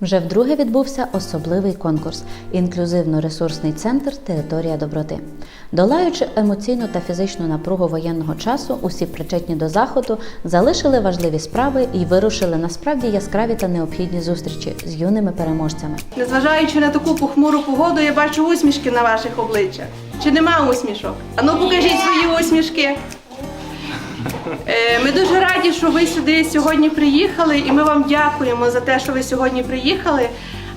Вже вдруге відбувся особливий конкурс інклюзивно-ресурсний центр Територія доброти. Долаючи емоційну та фізичну напругу воєнного часу, усі причетні до заходу залишили важливі справи і вирушили насправді яскраві та необхідні зустрічі з юними переможцями. Незважаючи на таку похмуру погоду, я бачу усмішки на ваших обличчях. Чи нема усмішок? Ану, покажіть свої усмішки. Е, Ми дуже раді, що ви сюди сьогодні приїхали, і ми вам дякуємо за те, що ви сьогодні приїхали.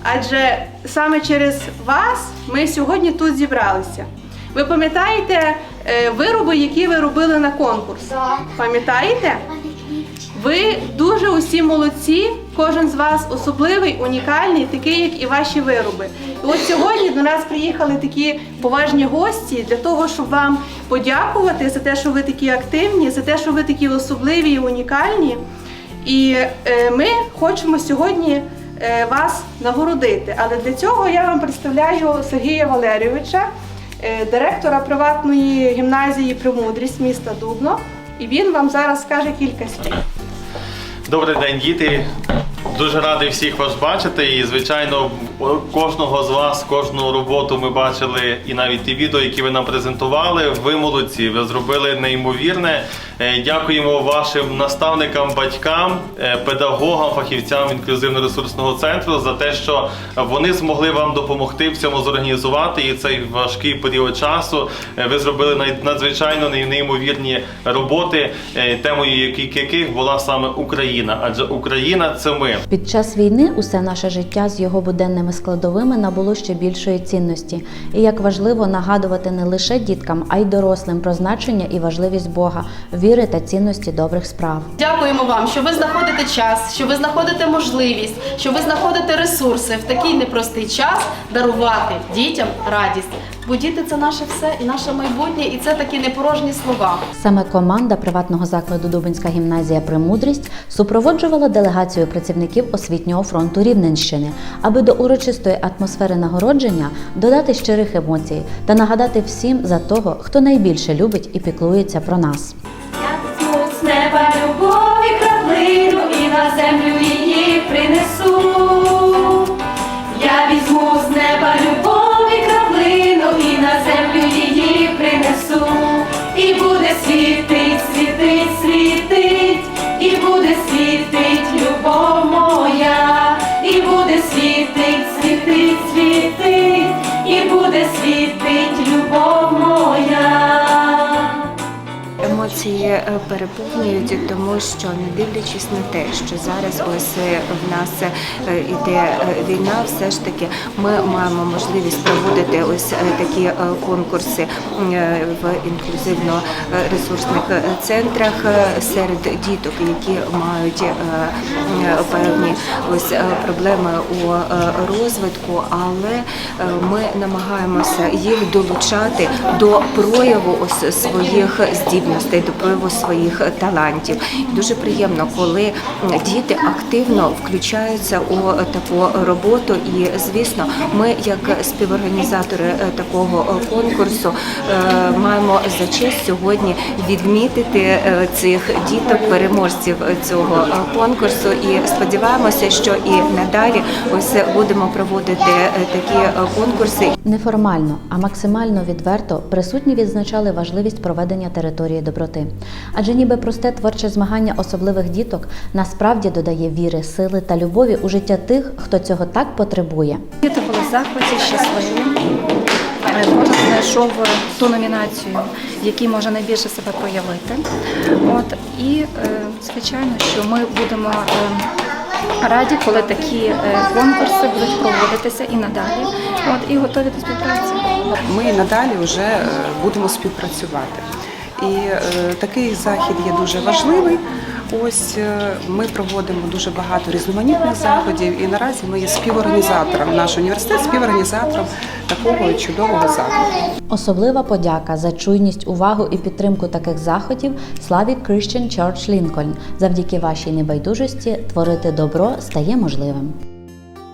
Адже саме через вас ми сьогодні тут зібралися. Ви пам'ятаєте е, вироби, які ви робили на конкурс? Пам'ятаєте? Ви дуже усі молодці, кожен з вас особливий, унікальний, такий, як і ваші вироби. І от сьогодні до нас приїхали такі поважні гості для того, щоб вам подякувати за те, що ви такі активні, за те, що ви такі особливі і унікальні. І е, ми хочемо сьогодні е, вас нагородити. Але для цього я вам представляю Сергія Валерійовича, е, директора приватної гімназії Премудрість міста Дубно. І він вам зараз скаже кілька слів. Добрий день, діти. Дуже радий всіх вас бачити. І, звичайно, кожного з вас, кожну роботу ми бачили, і навіть ті відео, які ви нам презентували. Ви молодці, ви зробили неймовірне. Е, Дякуємо вашим наставникам, батькам, е, педагогам, фахівцям інклюзивно-ресурсного центру за те, що вони змогли вам допомогти в цьому зорганізувати. І цей важкий період часу е, ви зробили надзвичайно неймовірні роботи, темою яких була саме Україна. Адже Україна це ми. Під час війни усе наше життя з його буденними складовими набуло ще більшої цінності. І як важливо нагадувати не лише діткам, а й дорослим про значення і важливість Бога, віри та цінності добрих справ. Дякуємо вам, що ви знаходите час, що ви знаходите можливість, що ви знаходите ресурси в такий непростий час дарувати дітям радість. Бо діти це наше все і наше майбутнє, і це такі непорожні слова. Саме команда приватного закладу Дубинська гімназія Премудрість супроводжувала делегацію працівників освітнього фронту Рівненщини, аби до урочистої атмосфери нагородження додати щирих емоцій та нагадати всім за того, хто найбільше любить і піклується про нас. Я з неба любові краплину і на землю її принесу. Я Е, переповнюють, тому що не дивлячись на те, що зараз ось е, в нас е, іде війна, все ж таки ми маємо можливість проводити ось такі конкурси в інклюзивно-ресурсних центрах серед діток, які мають певні ось проблеми у розвитку, але ми намагаємося їх долучати до прояву ось своїх здібностей, до прояву своїх талантів. Дуже приємно, коли діти активно включаються у таку роботу. І звісно, ми, як співорганізатори е, такого е, конкурсу, е, маємо за честь сьогодні відмітити е, цих діток, переможців цього е, конкурсу. І сподіваємося, що і надалі ось будемо проводити е, такі е, конкурси Неформально, а максимально відверто присутні відзначали важливість проведення території доброти. Адже ніби просте творче змагання особливих діток насправді додає віри, сили та любові у життя тих, хто цього так потребує. Діти були в захваті, щасливі. Е, Кожен знайшов ту номінацію, в якій може найбільше себе проявити. От і е, звичайно, що ми будемо е, раді, коли такі конкурси будуть проводитися і надалі. От і готові до співпраці. Ми надалі вже будемо співпрацювати. І е, такий захід є дуже важливий. Ось е, ми проводимо дуже багато різноманітних заходів, і наразі ми є співорганізатором. Наш університет співорганізатором такого чудового заходу. Особлива подяка за чуйність, увагу і підтримку таких заходів славі Christian Church Lincoln. Завдяки вашій небайдужості творити добро стає можливим.